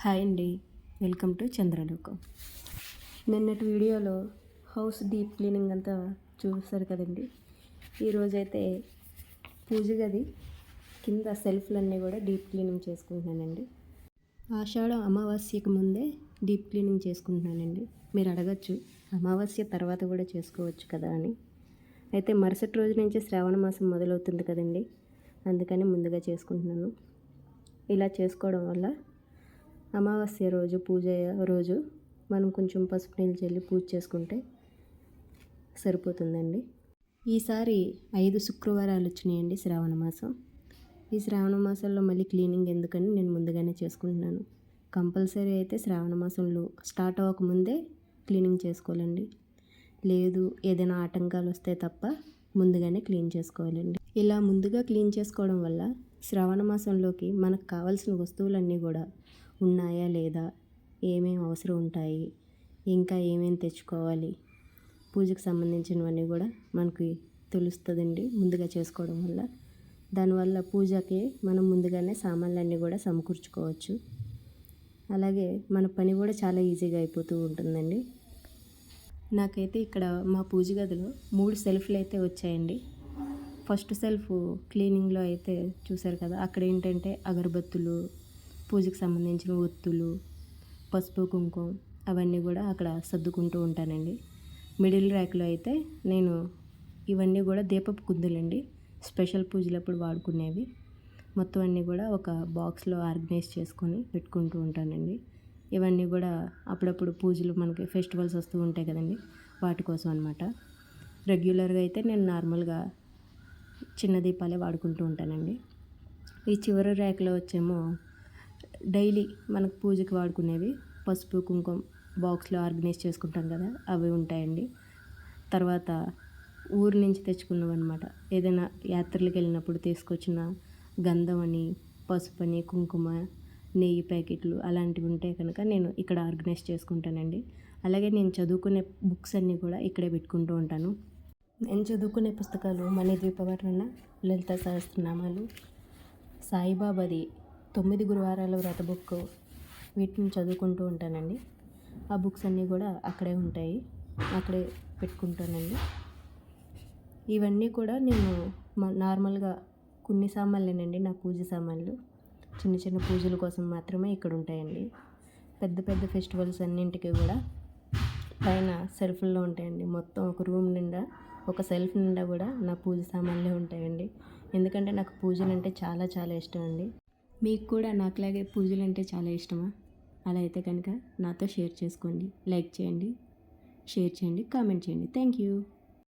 Hi అండి. Welcome to Chandralokam. నిన్నటి వీడియోలో హౌస్ డీప్ క్లీనింగ్ అంతా చూసారు కదండి. ఈరోజైతే పూజ గది కింద సెల్ఫ్లన్నీ కూడా డీప్ క్లీనింగ్ చేసుకుంటున్నానండి. ఆషాఢం అమావాస్యకు ముందే డీప్ క్లీనింగ్ చేసుకుంటున్నానండి. మీరు అడగచ్చు అమావాస్య తర్వాత కూడా చేసుకోవచ్చు కదా అని. అయితే మరుసటి రోజు నుంచి శ్రావణ మాసం మొదలవుతుంది కదండి. అందుకని ముందుగా చేసుకుంటున్నాను. ఇలా చేసుకోవడం వల్ల అమావాస్య రోజు పూజ రోజు మనం కొంచెం పసుపు నీళ్ళు చల్లి పూజ చేసుకుంటే సరిపోతుందండి. ఈసారి ఐదు శుక్రవారాలు వచ్చినాయండి శ్రావణ మాసం. ఈ శ్రావణ మాసంలో మళ్ళీ క్లీనింగ్ ఎందుకని నేను ముందుగానే చేసుకుంటున్నాను. కంపల్సరీ అయితే శ్రావణ మాసంలో స్టార్ట్ అవ్వకముందే క్లీనింగ్ చేసుకోవాలండి. లేదు ఏదైనా ఆటంకాలు వస్తే తప్ప ముందుగానే క్లీన్ చేసుకోవాలండి. ఇలా ముందుగా క్లీన్ చేసుకోవడం వల్ల శ్రావణ మాసంలోకి మనకు కావాల్సిన వస్తువులన్నీ కూడా ఉన్నాయా లేదా? ఏమేమి అవసరం ఉంటాయి? ఇంకా ఏమేమి తెచ్చుకోవాలి? పూజకు సంబంధించినవన్నీ కూడా మనకి తెలుస్తుందండి ముందుగా చేసుకోవడం వల్ల. దానివల్ల పూజకి మనం ముందుగానే సామాన్లన్నీ కూడా సమకూర్చుకోవచ్చు. అలాగే మన పని కూడా చాలా ఈజీగా అయిపోతూ ఉంటుందండి. నాకైతే ఇక్కడ మా పూజ గదిలో మూడు సెల్ఫ్లు అయితే వచ్చాయండి. ఫస్ట్ సెల్ఫ్ క్లీనింగ్లో అయితే చూసారు కదా అక్కడ ఏంటంటే అగరబత్తులు పూజకు సంబంధించిన ఒత్తులు పసుపు కుంకుమ అవన్నీ కూడా అక్కడ సర్దుకుంటూ ఉంటానండి. మిడిల్ ర్యాక్లో అయితే నేను ఇవన్నీ కూడా దీపపు కుందులండి. స్పెషల్ పూజలప్పుడు వాడుకునేవి. మొత్తం అన్నీ కూడా ఒక బాక్స్లో ఆర్గనైజ్ చేసుకొని పెట్టుకుంటూ ఉంటానండి. ఇవన్నీ కూడా అప్పుడప్పుడు పూజలు మనకి ఫెస్టివల్స్ వస్తూ ఉంటాయి కదండి వాటి కోసం అనమాట రెగ్యులర్గా అయితే నేను నార్మల్గా చిన్న దీపాలే వాడుకుంటూ ఉంటానండి. ఈ చివరి ర్యాక్లో వచ్చేమో డైలీ మనకు పూజకి వాడుకునేవి పసుపు కుంకుమ బాక్స్లో ఆర్గనైజ్ చేసుకుంటాం కదా అవి ఉంటాయండి. తర్వాత ఊరు నుంచి తెచ్చుకున్నవి అనమాట ఏదైనా యాత్రలకు వెళ్ళినప్పుడు తీసుకొచ్చిన గంధం అని పసుపు అని కుంకుమ నెయ్యి ప్యాకెట్లు అలాంటివి ఉంటే కనుక నేను ఇక్కడ ఆర్గనైజ్ చేసుకుంటానండి. అలాగే నేను చదువుకునే బుక్స్ అన్నీ కూడా ఇక్కడే పెట్టుకుంటూ ఉంటాను. నేను చదువుకునే పుస్తకాలు మణిద్వీపవర్ణన లలిత సహస్రనామాలు సాయిబాబాది తొమ్మిది గురువారాల వ్రత బుక్ వీటిని చదువుకుంటూ ఉంటానండి. ఆ బుక్స్ అన్నీ కూడా అక్కడే ఉంటాయి. అక్కడే పెట్టుకుంటానండి. ఇవన్నీ కూడా నేను నార్మల్గా కొన్ని సామాన్లేనండి. నా పూజ సామాన్లు. చిన్న చిన్న పూజల కోసం మాత్రమే ఇక్కడ ఉంటాయండి. పెద్ద పెద్ద ఫెస్టివల్స్ అన్నింటికి కూడా పైన సెల్ఫ్ల్లో ఉంటాయండి. మొత్తం ఒక రూమ్ నిండా ఒక సెల్ఫ్ నిండా కూడా నా పూజ సామాన్లే ఉంటాయండి. ఎందుకంటే నాకు పూజలు అంటే చాలా చాలా ఇష్టం అండి మీకు కూడా నాకులాగే పూజలు అంటే చాలా ఇష్టమా? అలా అయితే కనుక నాతో షేర్ చేసుకోండి. లైక్ చేయండి షేర్ చేయండి కామెంట్ చేయండి. Thank you.